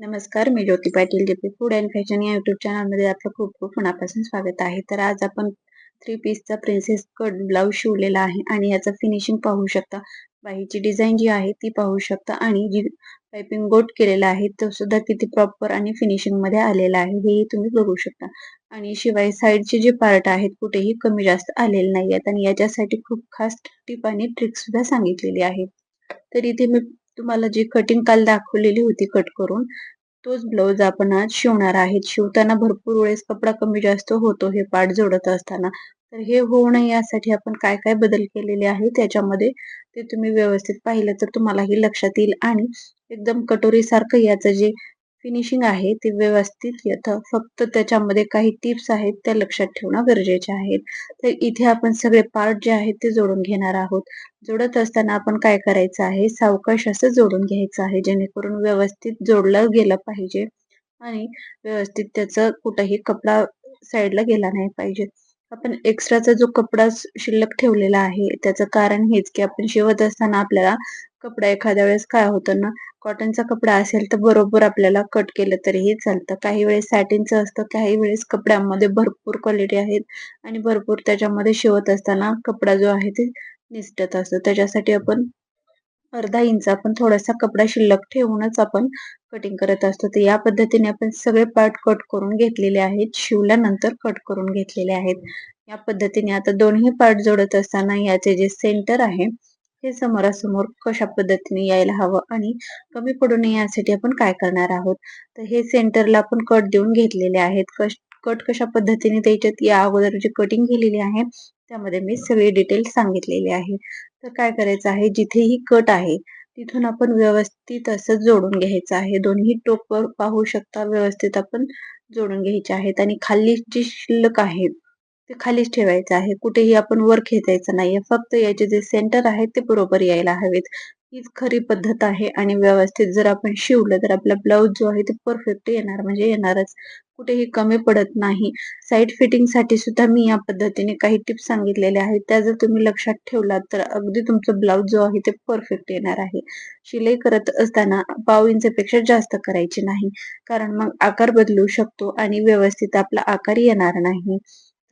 नमस्कार मी ज्योती पाटील जे फूड अँड फॅशन या युट्यूब चॅनलमध्ये आपलं खूप खूप मनापासून स्वागत आहे. तर आज आपण थ्री पीसचा प्रिन्सेस कट ब्लाऊज शिवलेला आहे आणि याचं फिनिशिंग पाहू शकता. बाहेरची डिझाईन जी आहे ती पाहू शकता आणि जी पायपिंग गोट केलेला आहे तो सुद्धा किती प्रॉपर आणि फिनिशिंगमध्ये आलेला आहे हेही तुम्ही बघू शकता. आणि शिवाय साईडचे जे पार्ट आहेत कुठेही कमी जास्त आलेले नाही आहेत आणि याच्यासाठी खूप खास टिप आणि ट्रिक सुद्धा सांगितलेली आहे. तर इथे मी तुम्हाला जी कटिंग काल दाखवलेली होती कट करून तोच ब्लाऊज आपण आज शिवणार आहेत. शिवताना भरपूर वेळेस कपडा कमी जास्त होतो हे पाठ जोडत असताना. तर हे होऊ नये यासाठी आपण काय काय बदल केलेले आहे त्याच्यामध्ये ते तुम्ही व्यवस्थित पाहिलं तर तुम्हालाही लक्षात येईल. आणि एकदम कटोरी सारखं याचं जे फिनिशिंग आहे ती व्यवस्थित येतं. फक्त त्याच्यामध्ये काही टिप्स आहेत त्या लक्षात ठेवणं गरजेचे आहेत तर इथे आपण सगळे पार्ट जे आहेत ते जोडून घेणार आहोत. जोडत असताना आपण काय करायचं आहे? सावकाश असं जोडून घ्यायचं आहे जेणेकरून व्यवस्थित जोडलं गेलं पाहिजे आणि व्यवस्थित त्याचं कुठंही कपडा साईडला गेला नाही पाहिजे. आपण एक्स्ट्राचा जो कपडा शिल्लक ठेवलेला आहे त्याचं कारण हेच की आपण शिवत असताना आपल्याला कपडा एखाद्या वेळेस काय होतं ना कॉटनचा कपडा असेल तर बरोबर आपल्याला कट केलं तरीही चालतं. काही वेळेस सॅटिनचं असतं काही वेळेस कपड्यांमध्ये भरपूर क्वालिटी आहेत आणि भरपूर त्याच्यामध्ये शिवत असताना कपडा जो आहे ते निसटत असतो. त्याच्यासाठी आपण अर्धा इंच आपण थोडासा कपडा शिल्लक ठेवूनच आपण कटिंग करत असतो. तर या पद्धतीने आपण सगळे पार्ट कट करून घेतलेले आहेत. शिवल्यानंतर कट करून घेतलेले आहेत. या पद्धतीने आता दोन्ही पार्ट जोडत असताना याचे जे सेंटर आहे हे समोरासमोर कशा पद्धतीने यायला हवं आणि कमी पडू नये यासाठी आपण काय करणार आहोत? तर हे सेंटरला आपण कट देऊन घेतलेले आहेत. कट कशा पद्धतीने त्याच्यात या अगोदर जी कटिंग केलेली आहे त्यामध्ये मी सगळे डिटेल सांगितलेले आहे. तर काय करायचं आहे? जिथे ही कट आहे तिथून आपण व्यवस्थित असं जोडून घ्यायचं आहे. दोन्ही टोक पाहू शकता व्यवस्थित आपण जोडून घ्यायचे आहेत. आणि खाली जी शिल्लक आहेत ते खालीच ठेवायचं आहे. कुठेही आपण वर खेचायचं नाहीये. फक्त याचे जे सेंटर आहेत ते बरोबर यायला हवेत. हीच खरी पद्धत आहे आणि व्यवस्थित जर आपण शिवलं तर आपला ब्लाऊज जो आहे ते परफेक्ट येणार. म्हणजे येणारच. कुठेही कमी पडत नाही. साईड फिटिंगसाठी सुद्धा मी या पद्धतीने काही टिप्स सांगितलेल्या आहेत. त्या जर तुम्ही लक्षात ठेवलात तर अगदी तुमचं ब्लाऊज जो आहे ते परफेक्ट येणार आहे. शिलाई करत असताना पाव इंचपेक्षा जास्त करायची नाही. कारण मग आकार बदलू शकतो आणि व्यवस्थित आपला आकार येणार नाही.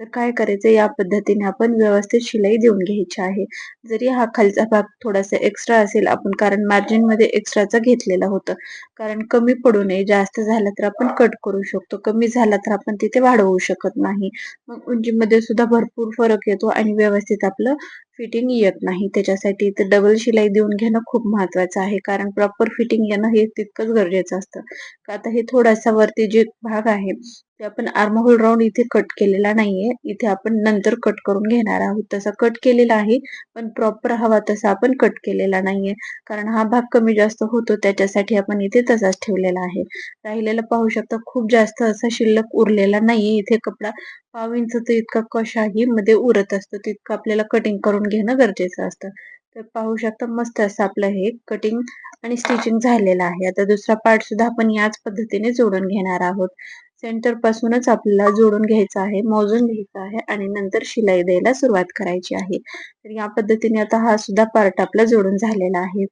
तर काय करायचं या पद्धतीने आपण व्यवस्थित शिलाई देऊन घ्यायची आहे. जरी हा खालचा भाग थोडासा एक्स्ट्रा असेल आपण कारण मार्जिनमध्ये एक्स्ट्राचा घेतलेला होतं. कारण कमी पडू नये जास्त झाला तर आपण कट करू शकतो कमी झाला तर आपण तिथे वाढवू शकत नाही. मग उंचीमध्ये सुद्धा भरपूर फरक येतो आणि व्यवस्थित आपलं फिटिंग येत नाही. त्याच्यासाठी इथे डबल शिलाई देऊन घेणं खूप महत्वाचं आहे कारण प्रॉपर फिटिंग येणं हे तितकंच गरजेचं असतं. का आता हे थोडासा वरती जे भाग आहे ते आपण आर्महोल राऊंड इथे कट केलेला नाहीये. इथे आपण नंतर कट करून घेणार आहोत. तसा कट केलेला आहे पण प्रॉपर हवा तसा आपण कट केलेला नाहीये. कारण हा भाग कमी जास्त होतो त्याच्यासाठी आपण इथे तसाच ठेवलेला आहे. राहिलेला पाहू शकता खूप जास्त असा शिल्लक उरलेला नाहीये. इथे कपडा पाव इंच तर इतका कशाही मध्ये उरत असतो. तितकं आपल्याला कटिंग करून घेणं गरजेचं असतं. तर पाहू शकता मस्त असं आपलं हे कटिंग आणि स्टिचिंग झालेलं आहे. आता दुसरा पार्ट सुद्धा आपण याच पद्धतीने जोडून घेणार आहोत. सेंटर पासूनच आपल्याला जोडून घ्यायचं आहे मोजून घ्यायचं आहे आणि नंतर शिलाई द्यायला सुरुवात करायची आहे. तर या पद्धतीने आता हा सुद्धा पार्ट आपला जोडून झालेला आहे.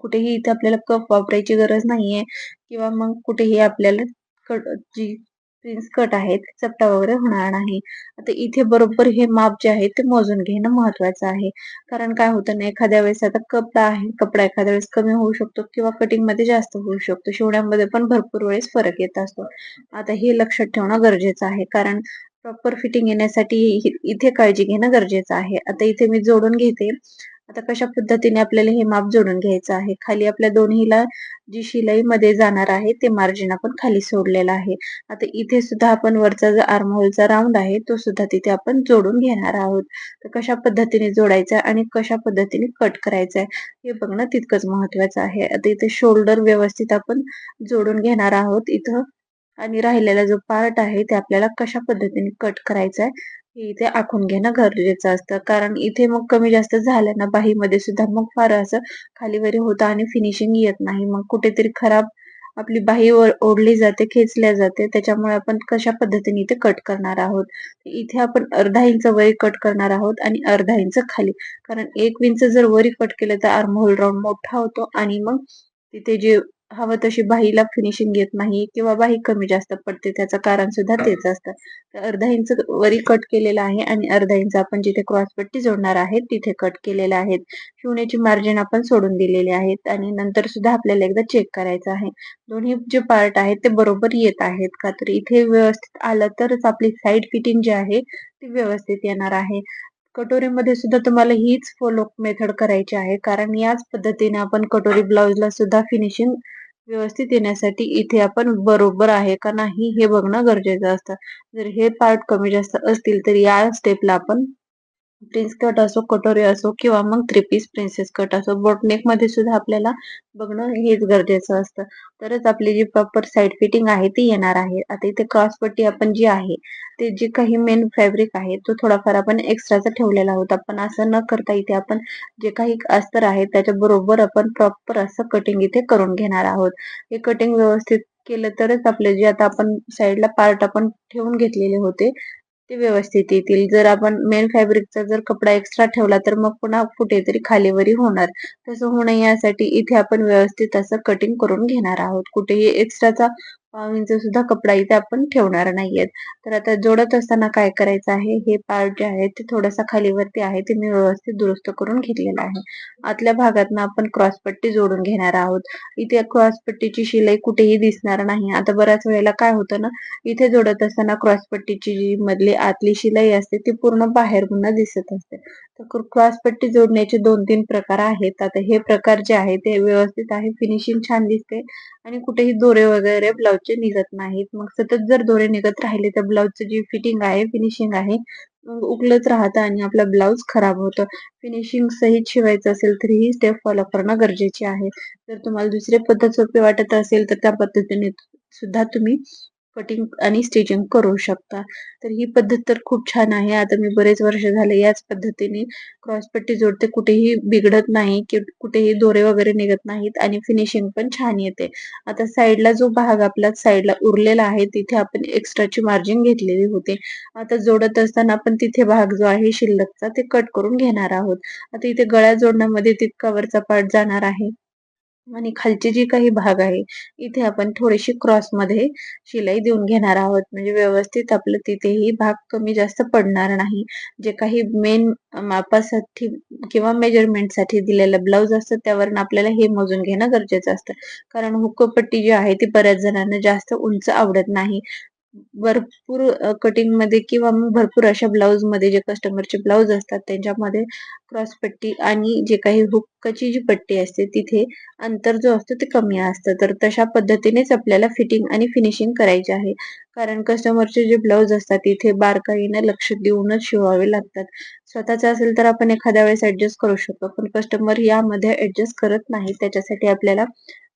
कुठेही इथे आपल्याला कप वापरायची गरज नाहीये. किंवा मग कुठेही आपल्याला कट जी प्रिन्स कट आहेत चपटा वगैरे होणार नाही. आता इथे बरोबर हे माप जे आहे ते मोजून घेणं महत्वाचं आहे. कारण काय होतं ना एखाद्या वेळेस आता कपडा आहे कपडा एखाद्या वेळेस कमी होऊ शकतो किंवा कटिंगमध्ये जास्त होऊ शकतो. शिवण्यामध्ये पण भरपूर वेळेस फरक येत असतो. आता हे लक्षात ठेवणं गरजेचं आहे. कारण प्रॉपर फिटिंग येण्यासाठी इथे काळजी घेणं गरजेचं आहे. आता इथे मी जोडून घेते. आता कशा पद्धतीने आपल्याला हे माप जोडून घ्यायचं आहे? खाली आपल्या दोन्हीला जी शिलाई मध्ये जाणार आहे ते मार्जिन आपण खाली सोडलेलं आहे. आता इथे सुद्धा आपण वरचा जो आर्महोलचा राऊंड आहे तो सुद्धा तिथे आपण जोडून घेणार आहोत. तर कशा पद्धतीने जोडायचा आणि कशा पद्धतीने कट करायचा आहे हे बघणं तितकंच महत्वाचं आहे. आता इथे शोल्डर व्यवस्थित आपण जोडून घेणार आहोत इथं. आणि राहिलेला जो पार्ट आहे ते आपल्याला कशा पद्धतीने कट करायचा आहे इथे आखून घेणं गरजेचं असतं. कारण इथे मग कमी जास्त झालं ना बाहीमध्ये सुद्धा मग फार असं खालीवरी होतं आणि फिनिशिंग येत नाही. मग कुठेतरी खराब आपली बाही ओढली जाते खेचल्या जाते. त्याच्यामुळे आपण कशा पद्धतीने इथे कट करणार आहोत? इथे आपण अर्धा इंच वरी कट करणार आहोत आणि अर्धा इंच खाली. कारण एक इंच जर वरी कट केलं तर आर्महोल राऊंड मोठा होतो आणि मग तिथे जे हवं तशी बाहीला फिनिशिंग येत नाही किंवा बाही कमी जास्त पडते त्याचं कारण सुद्धा तेच असतं. तर अर्धा इंच वरी कट केलेला आहे आणि अर्धा इंच आपण जिथे क्रॉस पट्टी जोडणार आहे तिथे कट केलेले आहेत शिवण्याची मार्जिन आपण सोडून दिलेली आहेत आणि नंतर सुद्धा आपल्याला एकदा चेक करायचं आहे. दोन्ही जे पार्ट आहेत ते बरोबर येत आहेत का? तर इथे व्यवस्थित आलं तरच आपली साईड फिटिंग जी आहे ती व्यवस्थित येणार आहे. कटोरीमध्ये सुद्धा तुम्हाला हीच फॉलो मेथड करायची आहे. कारण याच पद्धतीने आपण कटोरी ब्लाउजला सुद्धा फिनिशिंग व्यवस्थित येण्यासाठी इथे आपण बरोबर आहे का नाही हे बघणं गरजेचं असतं. जर हे पार्ट कमी जास्त असतील तर या स्टेपला आपण प्रिन्स कट असो कटोरी असो किंवा मग थ्री पीस प्रिन्सेस कट असो बोटनेकमध्ये सुद्धा आपल्याला बघणं हेच गरजेचं असतं. तरच आपली जी प्रॉपर साईड फिटिंग आहे ती येणार आहे. आता इथे क्रॉसपट्टी आपण जी आहे ते जे काही मेन फॅब्रिक आहे तो थोडाफार आपण एक्स्ट्राचा ठेवलेला होता. पण असं न करता इथे आपण जे काही अस्तर आहे त्याच्या बरोबर आपण प्रॉपर असं कटिंग इथे करून घेणार आहोत. हे कटिंग व्यवस्थित केलं तरच आपले जे आता आपण साईडला पार्ट आपण ठेवून घेतलेले होते ते व्यवस्थित येतील. जर आपण मेन फॅब्रिकचा जर कपडा एक्स्ट्रा ठेवला तर मग पुन्हा कुठेतरी खालीवरी होणार. तसं होणं यासाठी इथे आपण व्यवस्थित असं कटिंग करून घेणार आहोत. कुठेही एक्स्ट्राचा पाव इंच सुद्धा कपडा इथे आपण ठेवणार नाहीयेत. तर आता जोडत असताना काय करायचं आहे? हे पार्ट जे आहे ते थोडासा खालीवरती आहे ते मी व्यवस्थित दुरुस्त करून घेतलेलं आहे. आतल्या भागातनं आपण क्रॉस पट्टी जोडून घेणार आहोत. इथे क्रॉस पट्टीची शिलाई कुठेही दिसणार नाही. आता बऱ्याच वेळेला काय होतं ना इथे जोडत असताना क्रॉस पट्टीची जी मधली आतली शिलाई असते ती पूर्ण बाहेर दिसत असते. तर क्रॉस पट्टी जोडण्याचे दोन तीन प्रकार आहेत. आता हे प्रकार जे आहे ते व्यवस्थित आहे. फिनिशिंग छान दिसते आणि कुठेही दोरे वगैरे ब्लाउजचे निघत नाहीत. मग सतत जर दोरे निघत राहिले तर ब्लाउजची जी फिटिंग आहे फिनिशिंग आहे उकलत राहतं आणि आपला ब्लाउज खराब होतं. फिनिशिंग सहित शिवायचं असेल तर ही स्टेप फॉलो करणं गरजेचे आहे. जर तुम्हाला दुसरी पद्धत सोपी वाटत असेल तर त्या पद्धतीने सुद्धा तुम्ही कटिंग आणि स्टिचिंग करू शकता. तर ही पद्धत तर खूप छान आहे. आता मी बरेच वर्ष झाले याच पद्धतीने क्रॉसपट्टी जोडते. कुठेही बिघडत नाही की कुठेही दोरे वगैरे निघत नाहीत आणि फिनिशिंग पण छान येते. आता साईडला जो भाग आपला साईडला उरलेला आहे तिथे आपण एक्स्ट्राची मार्जिन घेतलेली होती. आता जोडत असताना आपण तिथे भाग जो आहे शिल्लकचा ते कट करून घेणार आहोत. आता इथे गळ्या जोडण्यामध्ये तितका वरचा पार्ट जाणार आहे. आणि खालची जी काही भाग आहे इथे आपण थोडीशी क्रॉसमध्ये शिलाई देऊन घेणार आहोत. म्हणजे व्यवस्थित आपलं तिथेही भाग कमी जास्त पडणार नाही. जे काही मेन मापासाठी किंवा मेजरमेंटसाठी दिलेलं ब्लाउज असतं त्यावर आपल्याला हे मोजून घेणं गरजेचं असतं. कारण हुकपट्टी जी आहे ती बऱ्याच जणांना जास्त उंच आवडत नाही. भरपूर कटिंगमध्ये किंवा मग भरपूर अशा ब्लाउजमध्ये जे कस्टमरचे ब्लाउज असतात त्यांच्यामध्ये क्रॉस पट्टी आणि जे काही हुक्काची जी पट्टी असते तिथे अंतर जो असतो ते कमी असतं. तर तशा पद्धतीनेच आपल्याला फिटिंग आणि फिनिशिंग करायचे आहे. कारण कस्टमरचे जे ब्लाउज असतात तिथे बारकाईने लक्ष देऊनच शिवावे लागतात. स्वतःच असेल तर आपण एखाद्या वेळेस ऍडजस्ट करू शकतो पण कस्टमर यामध्ये ऍडजस्ट करत नाही. त्याच्यासाठी आपल्याला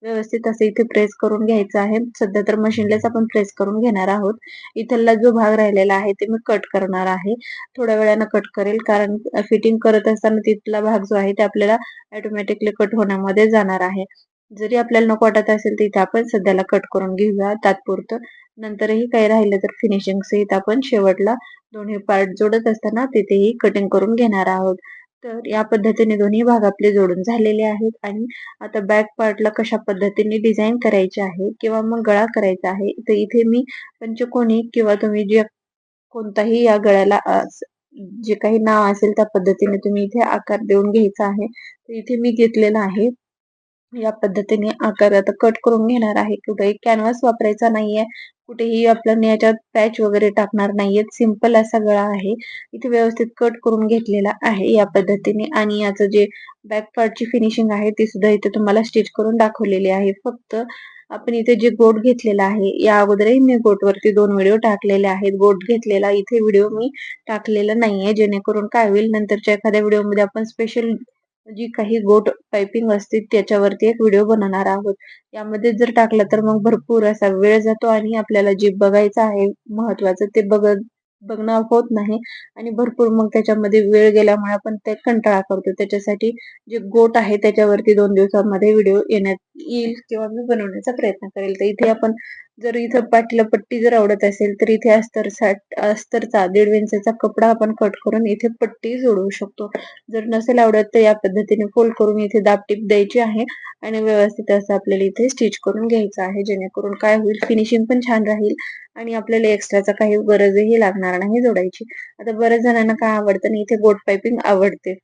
व्यवस्थित असं इथे प्रेस करून घ्यायचं आहे. सध्या तर मशीनलाच आपण प्रेस करून घेणार आहोत. इथला जो भाग राहिलेला आहे ते मी कट करणार आहे. थोड्या वेळानं कट करेल कारण फिटिंग करत असताना तिथला भाग जो आहे ते आपल्याला ऑटोमॅटिकली कट होण्यामध्ये जाणार आहे. जरी आपल्याला नको वाटत असेल तर इथे आपण सध्याला कट करून घेऊया. तात्पुरतं नंतरही काही राहिलं तर फिनिशिंग सहित आपण शेवटला दोन्ही पार्ट जोडत असताना तिथेही कटिंग करून घेणार आहोत. तर या पद्धतीने दोन्ही भाग आपले जोडून झालेले आहेत आणि आता बॅक पार्टला कशा पद्धतीने डिझाईन करायचे आहे किंवा मग गळा करायचा आहे तर इथे मी पंचकोनी किंवा तुम्ही जे कोणताही या गळ्याला जे काही नाव असेल त्या पद्धतीने तुम्ही इथे आकार देऊन घ्यायचा आहे. तर इथे मी घेतलेला आहे या पद्धतीने आकार आता कट करून घेणार आहे. कुठेही कॅनव्हास वापरायचा नाहीये. कुठेही आपण याच्यात पॅच वगैरे टाकणार नाहीयेत. सिंपल असा गळा आहे. इथे व्यवस्थित कट करून घेतलेला आहे या पद्धतीने. आणि याचं जे बॅक पार्टची फिनिशिंग आहे ती सुद्धा इथे तुम्हाला स्टिच करून दाखवलेली आहे. फक्त आपण इथे जे गोट घेतलेला आहे या अगोदरही मी गोटवरती दोन व्हिडिओ टाकलेले आहेत. गोट घेतलेला इथे व्हिडिओ मी टाकलेला नाहीये. जेणेकरून काय होईल नंतरच्या एखाद्या व्हिडिओमध्ये आपण स्पेशल जी काही गोट टायपिंग असते त्याच्यावरती एक व्हिडिओ बनवणार आहोत. यामध्ये जर टाकलं तर मग भरपूर असा वेळ जातो आणि आपल्याला जे बघायचं आहे महत्वाचं ते बघत बघणं होत नाही. आणि भरपूर मग त्याच्यामध्ये वेळ गेल्यामुळे आपण ते कंटाळा करतो. त्याच्यासाठी जे गोट आहे त्याच्यावरती दोन दिवसामध्ये व्हिडिओ येण्यात येईल किंवा मी बनवण्याचा प्रयत्न करेल. तर इथे आपण जर इथं पाठीला पट्टी जर आवडत असेल तर इथे अस्तर अस्तरचा दीड विंचचा कपडा आपण कट करून इथे पट्टी जोडवू शकतो. जर नसेल आवडत तर या पद्धतीने फोल्ड करून इथे दाबटीप द्यायची आहे आणि व्यवस्थित असं आपल्याला इथे स्टिच करून घ्यायचं आहे. जेणेकरून काय होईल फिनिशिंग पण छान राहील आणि आपल्याला एक्स्ट्राचा काही गरजही लागणार नाही जोडायची. आता बऱ्याच जणांना काय आवडतं आणि इथे गोट पायपिंग आवडते.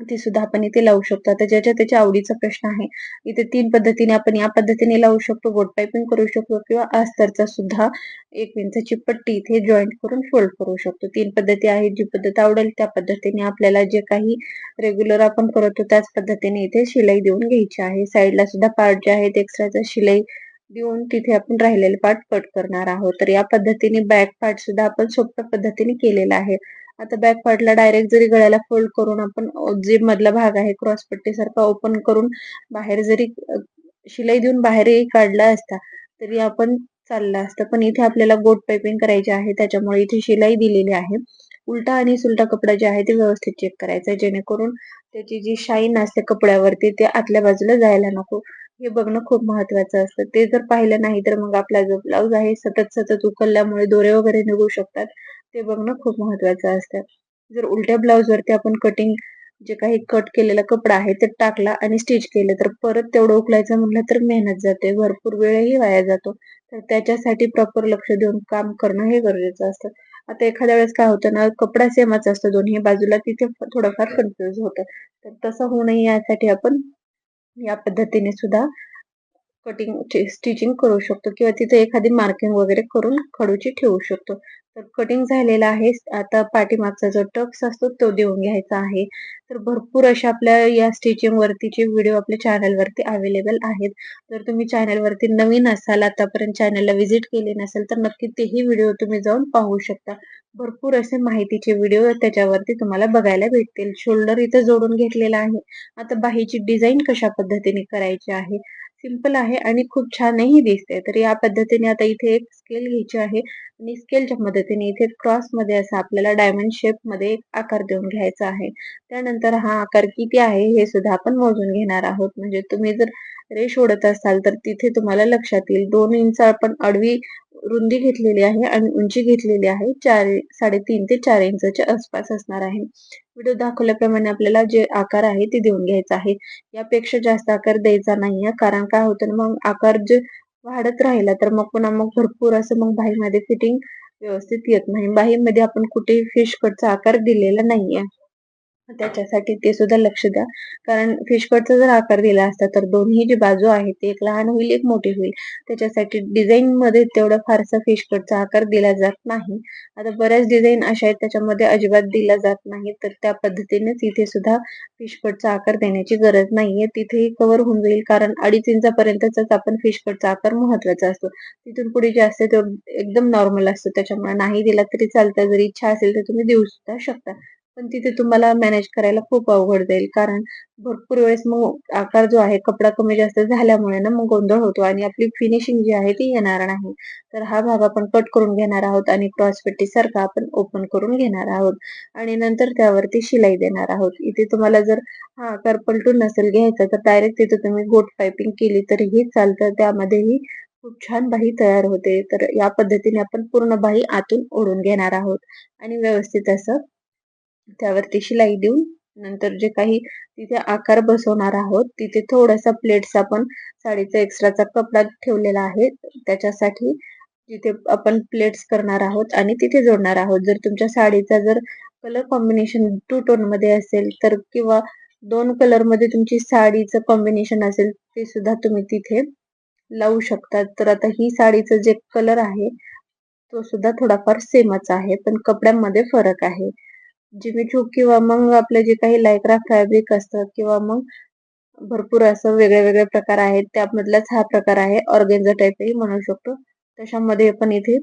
ती सुद्धा आपण इथे लावू शकतो. आता ज्याच्या त्याच्या आवडीचा प्रश्न आहे इथे तीन पद्धतीने आपण या पद्धतीने लावू शकतो. बोट पायपिंग करू शकतो किंवा अस्तरचा सुद्धा एक इंचाची पट्टी इथे जॉईंट करून फोल्ड करू शकतो. तीन पद्धती आहेत. जी पद्धत आवडेल त्या पद्धतीने आपल्याला जे काही रेग्युलर आपण करतो त्याच पद्धतीने इथे शिलाई देऊन घ्यायची आहे. साईडला सुद्धा पार्ट जे आहेत एक्स्ट्राचा शिलाई देऊन तिथे आपण राहिलेले पार्ट कट करणार आहोत. तर या पद्धतीने बॅक पार्ट सुद्धा आपण सोप्या पद्धतीने केलेला आहे. आता बॅक पार्टला डायरेक्ट जरी गळ्याला फोल्ड करून आपण जे मधला भाग आहे क्रॉस पट्टी सारखा ओपन करून बाहेर जरी शिलाई देऊन बाहेरही काढला असता तरी आपण चालला असतं. पण इथे आपल्याला बोट पाइपिंग करायचे आहे त्याच्यामुळे इथे शिलाई दिलेली आहे. उलटा आणि सुलटा कपडा जे आहे ते व्यवस्थित चेक करायचा जेणेकरून त्याची जी शाईन असते कपड्यावरती ते आतल्या बाजूला जायला नको. हे बघणं खूप महत्वाचं असतं. ते जर पाहिलं नाही तर मग आपला जो ब्लाऊज आहे सतत सतत उकलल्यामुळे दोरे वगैरे निघू शकतात. ते बघणं खूप महत्वाचं असतं. जर उलट्या ब्लाऊजवरती आपण कटिंग जे काही कट केलेला कपडा आहे ते टाकला आणि स्टिच केलं तर परत तेवढं उकलायचं म्हणलं तर मेहनत जाते. भरपूर वेळही वाया जातो. तर त्याच्यासाठी प्रॉपर लक्ष देऊन काम करणं हे गरजेचं असतं. आता एखाद्या वेळेस काय होतं ना कपडा सेमच असतो दोन्ही बाजूला तिथे थोडंफार कन्फ्युज होतं. तर तसं होऊ नये यासाठी आपण या पद्धतीने सुद्धा कटिंग स्टिचिंग करू शकतो. किंवा तिथे एखादी मार्किंग वगैरे करून खडूची ठेवू शकतो. तर कटिंग झालेला आहे. आता पाठीमागचा जो टक्स असतो तो देऊन घ्यायचा आहे. तर भरपूर अशा आपल्या या स्टिचिंग वरतीचे व्हिडिओ आपल्या चॅनलवरती अवेलेबल आहेत. जर तुम्ही चॅनलवरती नवीन असाल आतापर्यंत चॅनलला व्हिजिट केले नसेल तर नक्की तेही व्हिडिओ तुम्ही जाऊन पाहू शकता. भरपूर असे माहितीचे व्हिडिओ त्याच्यावरती तुम्हाला बघायला भेटतील. शोल्डर इथे जोडून घेतलेला आहे. आता बाहीची डिझाईन कशा पद्धतीने करायची आहे? सिंपल आहे आणि खूप छानही दिसते. तर या पद्धतीने आता इथे एक स्केल घ्यायची आहे आणि स्केलच्या मदतीने इथे क्रॉसमध्ये असं आपल्याला डायमंड शेपमध्ये एक आकार देऊन घ्यायचा आहे. त्यानंतर हा आकार किती आहे हे सुद्धा आपण मोजून घेणार आहोत. म्हणजे तुम्ही जर रेश ओढत असाल तर तिथे तुम्हाला लक्षात येईल. दोन इंच आपण आडवी रुंदी घेतलेली आहे आणि उंची घेतलेली आहे. चार साडेतीन ते चार इंचच्या आसपास असणार आहे. व्हिडिओ दाखवल्याप्रमाणे आपल्याला जे आकार आहे ते देऊन घ्यायचा आहे. यापेक्षा जास्त आकार द्यायचा नाहीये कारण काय होतं मग आकार जे वाढत राहिला तर मग पुन्हा मग भरपूर असं मग बाहीमध्ये फिटिंग व्यवस्थित येत नाही. बाहीमध्ये आपण कुठेही फिश कटचा आकार दिलेला नाहीये. त्याच्यासाठी ते सुद्धा लक्ष द्या. कारण फिशकटचा जर आकार दिला असता तर दोन्ही जी बाजू आहे ते एक लहान होईल एक मोठी होईल. त्याच्यासाठी डिझाईन मध्ये तेवढा फारसा फिशकटचा आकार दिला जात नाही. आता बऱ्याच डिझाईन अशा आहेत त्याच्यामध्ये अजिबात दिला जात नाही. तर त्या पद्धतीनेच इथे सुद्धा फिशकटचा आकार देण्याची गरज नाहीये. तिथेही कव्हर होऊन जाईल. कारण अडीच इंचापर्यंतच आपण फिशकटचा आकार महत्त्वाचा असतो. तिथून पुढे जे असते तो एकदम नॉर्मल असतो. त्याच्यामुळे नाही दिला तरी चालतं. जरी इच्छा असेल तर तुम्ही देऊ सुद्धा शकता. पण तिथे तुम्हाला मॅनेज करायला खूप अवघड जाईल. कारण भरपूर वेळेस मग आकार जो आहे कपडा कमी जास्त झाल्यामुळे ना मग गोंधळ होतो आणि आपली फिनिशिंग जी आहे ती येणार नाही. तर हा भाग आपण कट करून घेणार आहोत आणि क्रॉस पट्टी सारखा आपण ओपन करून घेणार आहोत. आणि नंतर त्यावरती शिलाई देणार आहोत. इथे तुम्हाला जर हा आकार पलटून नसेल घ्यायचा तर डायरेक्ट तिथे तुम्ही गोट पायपिंग केली तरीही चालतं. त्यामध्येही खूप छान बाही तयार होते. तर या पद्धतीने आपण पूर्ण बाही आतून ओढून घेणार आहोत. आणि व्यवस्थित असं त्यावरती शिलाई देऊन नंतर जे काही तिथे आकार बसवणार आहोत तिथे थोडासा प्लेट्स आपण साडीचा एक्स्ट्राचा कपडा ठेवलेला आहे. त्याच्यासाठी जिथे आपण प्लेट्स करणार आहोत आणि तिथे जोडणार आहोत. जर तुमच्या साडीचा जर कलर कॉम्बिनेशन टू टोनमध्ये असेल तर किंवा दोन कलरमध्ये तुमची साडीचं कॉम्बिनेशन असेल ते सुद्धा तुम्ही तिथे लावू शकता. तर आता ही साडीचं जे कलर आहे तो सुद्धा थोडाफार सेमच आहे पण कपड्यांमध्ये फरक आहे. जिमीचूक किंवा मग आपले जे काही लायक्रा फॅब्रिक असतं किंवा मग भरपूर असं वेगळे वेगळे प्रकार आहेत त्यामधलाच हा प्रकार आहे ऑर्गेन्झा टाईपही म्हणू शकतो. तशामध्ये आपण इथे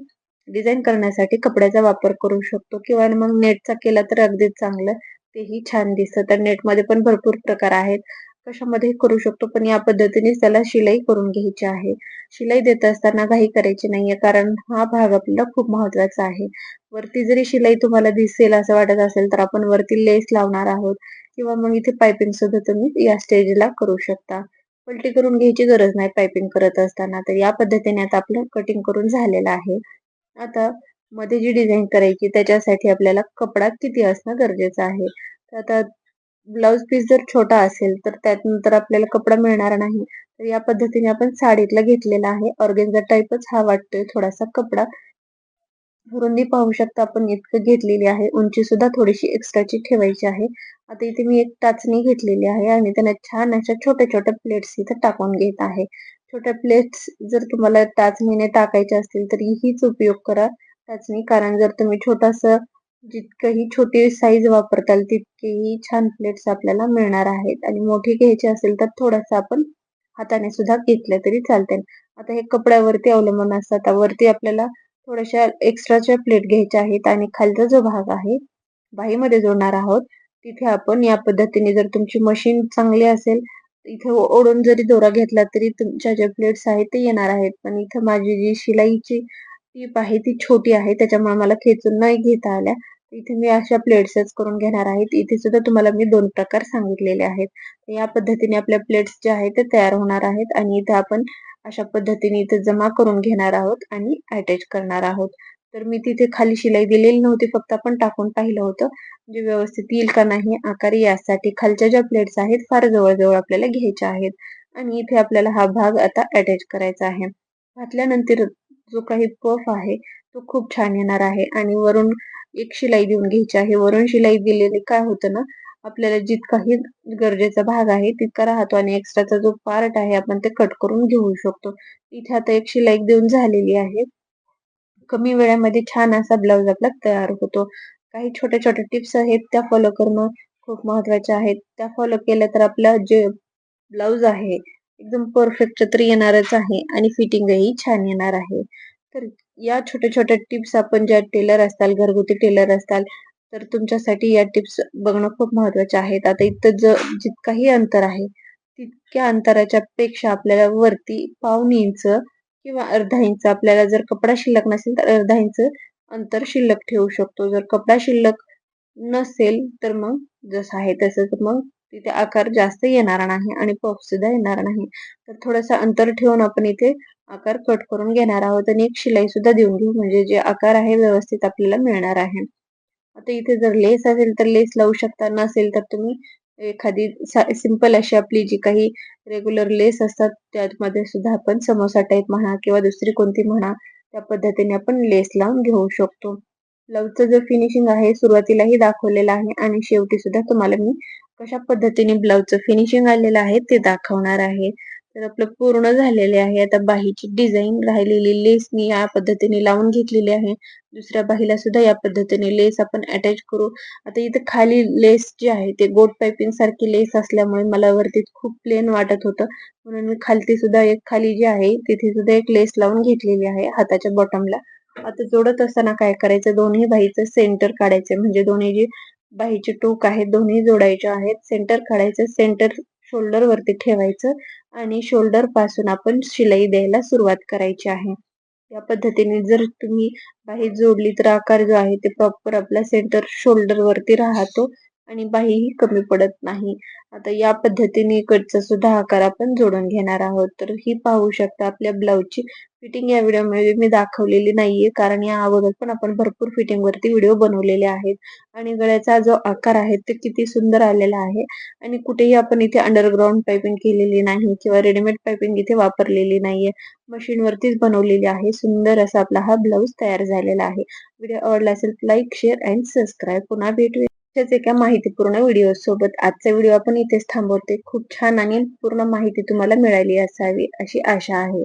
डिझाईन करण्यासाठी कपड्याचा वापर करू शकतो किंवा मग नेटचा केला तर अगदीच चांगलं तेही छान दिसतं. तर नेटमध्ये पण भरपूर प्रकार आहेत. कशामध्ये करू शकतो? पण या पद्धतीने त्याला शिलाई करून घ्यायची आहे. शिलाई देत असताना काही करायची नाहीये कारण हा भाग आपल्याला खूप महत्त्वाचा आहे. वरती जरी शिलाई तुम्हाला दिसेल असं वाटत असेल तर आपण वरती लेस लावणार आहोत. किंवा मग इथे पायपिंग सुद्धा तुम्ही या स्टेजला करू शकता. पलटी करून घ्यायची गरज नाही पायपिंग करत असताना. तर या पद्धतीने आता आपलं कटिंग करून झालेलं आहे. आता मध्ये जी डिझाईन करायची त्याच्यासाठी आपल्याला कपडा किती असणं गरजेचं आहे. तर आता ब्लाऊज पीस जर छोटा असेल तर त्यानंतर आपल्याला कपडा मिळणार नाही. तर या पद्धतीने आपण साडीतला घेतलेला आहे. ऑर्गेन्झा टाईपच हा वाटतोय थोडासा कपडा. रुंदी पाहू शकता आपण इतकं घेतलेली आहे. उंची सुद्धा थोडीशी एक्स्ट्राची ठेवायची आहे. आता इथे मी एक टाचणी घेतलेली आहे आणि त्यांना छान अशा छोट्या छोट्या प्लेट्स इथे टाकून घेत आहे. छोट्या प्लेट्स जर तुम्हाला टाचणीने टाकायच्या असतील तर हीच उपयोग करा. टाचणी कारण जर तुम्ही छोटासा जितकंही छोटी साईज वापरताल तितकेही छान प्लेट्स आपल्याला मिळणार आहेत. आणि मोठी घ्यायची असेल तर थोडासा आपण हाताने सुद्धा घेतलं तरी चालते आता हे कपड्यावरती अवलंबून असतात वरती आपल्याला थोड्याशा एक्स्ट्राच्या प्लेट घ्यायच्या आहेत आणि खालचा जो भाग आहे बाहीमध्ये जोडणार आहोत. तिथे आपण या पद्धतीने जर तुमची मशीन चांगली असेल इथे ओढून जरी दोरा घेतला तरी तुमच्या ज्या प्लेट्स आहेत ते येणार आहेत. पण इथं माझी जी शिलाईची टीप आहे ती छोटी आहे त्याच्यामुळे मला खेचून नाही घेता आल्या. इथे मी अशा प्लेट्सच करून घेणार आहेत इथे सुद्धा तुम्हाला मी दोन प्रकार सांगितलेले आहेत. या पद्धतीने आपल्या प्लेट्स जे आहेत ते तयार होणार आहेत आणि इथे आपण अशा पद्धतीने इथे जमा करून घेणार आहोत आणि अटॅच करणार आहोत. तर मी तिथे खाली शिलाई दिलेली नव्हती फक्त आपण टाकून पाहिलं होतं. म्हणजे व्यवस्थित येईल का नाही आकार यासाठी खालच्या ज्या प्लेट्स आहेत फार जवळजवळ आपल्याला घ्यायच्या आहेत. आणि इथे आपल्याला हा भाग आता अटॅच करायचा आहे. घातल्यानंतर जो काही पफ आहे तो खूप छान येणार आहे. आणि वरून एक शिलाई देऊन घ्यायची आहे. वरून शिलाई दिलेली काय होतं ना आपल्याला जितकाही गरजेचा भाग आहे तितका राहतो. आणि एक्स्ट्राचा जो पार्ट आहे आपण ते कट करून घेऊ शकतो. इथे आता एक शिलाई देऊन झालेली आहे. कमी वेळामध्ये छान असा ब्लाउज आपला तयार होतो. काही छोट्या छोट्या टिप्स आहेत त्या फॉलो करणं खूप महत्त्वाच्या आहेत. त्या फॉलो केल्या तर आपला जे ब्लाऊज आहे एकदम परफेक्ट तर येणारच आहे आणि फिटिंगही छान येणार आहे. तर या छोट्या छोट्या टिप्स आपण ज्या टेलर असताल घरगुती टेलर असताल तर तुमच्यासाठी या टिप्स बघणं खूप महत्त्वाचे आहेत आता इथं ज जितकाही अंतर आहे तितक्या अंतराच्या पेक्षा आपल्याला वरती पाऊन इंच किंवा अर्धा इंच आपल्याला जर कपडा शिल्लक नसेल तर अर्धा इंच अंतर शिल्लक ठेवू शकतो. जर कपडा शिल्लक नसेल तर मग जसं आहे तसंच मग तिथे आकार जास्त येणार नाही आणि पफ सुद्धा येणार नाही. तर थोडंसं अंतर ठेवून आपण इथे आकार कट करून घेणार आहोत आणि एक शिलाई सुद्धा देऊन घेऊ म्हणजे जे आकार आहे व्यवस्थित आपल्याला मिळणार आहे. आता इथे जर लेस असेल तर लेस लावू शकता नसेल तर तुम्ही एखादी सिंपल अशी आपली जी काही रेग्युलर लेस असतात त्यामध्ये सुद्धा आपण समोसा टाईप म्हणा किंवा दुसरी कोणती म्हणा त्या पद्धतीने आपण लेस लावून घेऊ शकतो. ब्लाऊजचं जो फिनिशिंग आहे सुरुवातीलाही दाखवलेलं आहे आणि शेवटी सुद्धा तुम्हाला मी कशा पद्धतीने ब्लाऊजचं फिनिशिंग आलेलं आहे ते दाखवणार आहे. तर आपलं पूर्ण झालेले आहे. आता बाहीची डिझाईन राहिलेली लेस मी या पद्धतीने लावून घेतलेली आहे. दुसऱ्या बाहीला सुद्धा या पद्धतीने लेस आपण अटॅच करू. आता इथे खाली लेस जे आहे ते गोट पायपिंग सारखी लेस असल्यामुळे मला वरती खूप प्लेन वाटत होतं. म्हणून मी खालती सुद्धा एक खाली जी आहे तिथे सुद्धा एक लेस लावून घेतलेली आहे हाताच्या बॉटमला आता जोडत असताना काय करायचं? दोन्ही बाहीचं सेंटर काढायचं. म्हणजे दोन्ही जी बाहीचे टोक आहेत दोन्ही जोडायचे आहेत. सेंटर काढायचं सेंटर शोल्डर वरती ठेवायचं आणि शोल्डरपासून आपण शिलाई द्यायला सुरुवात करायची आहे. या पद्धतीने जर तुम्ही बाही जोडली तर आकार जो आहे ते प्रॉपर आपला सेंटर शोल्डर वरती राहतो. आणि बाहीही कमी पडत नाही. आता या पद्धतीने इकडचा सुद्धा आकार आपण जोडून घेणार आहोत. तर ही पाहू शकता आपल्या ब्लाऊजची फिटिंग या व्हिडिओमध्ये मी दाखवलेली नाहीये. कारण या अगोदर पण आपण भरपूर फिटिंग वरती व्हिडिओ बनवलेले आहेत. आणि गळ्याचा जो आकार आहे ते किती सुंदर आलेला आहे. आणि कुठेही आपण इथे अंडरग्राऊंड पायपिंग केलेली नाही किंवा रेडीमेड पायपिंग इथे वापरलेली नाहीये. मशीन वरतीच बनवलेली आहे. सुंदर असा आपला हा ब्लाऊज तयार झालेला आहे. व्हिडिओ आवडला असेल लाईक शेअर अँड सबस्क्राईब पुन्हा भेटूया. अशाच एका माहितीपूर्ण व्हिडिओ सोबत आजचा व्हिडिओ आपण इथेच थांबवते. खूप छान आणि पूर्ण माहिती तुम्हाला मिळाली असावी अशी आशा आहे.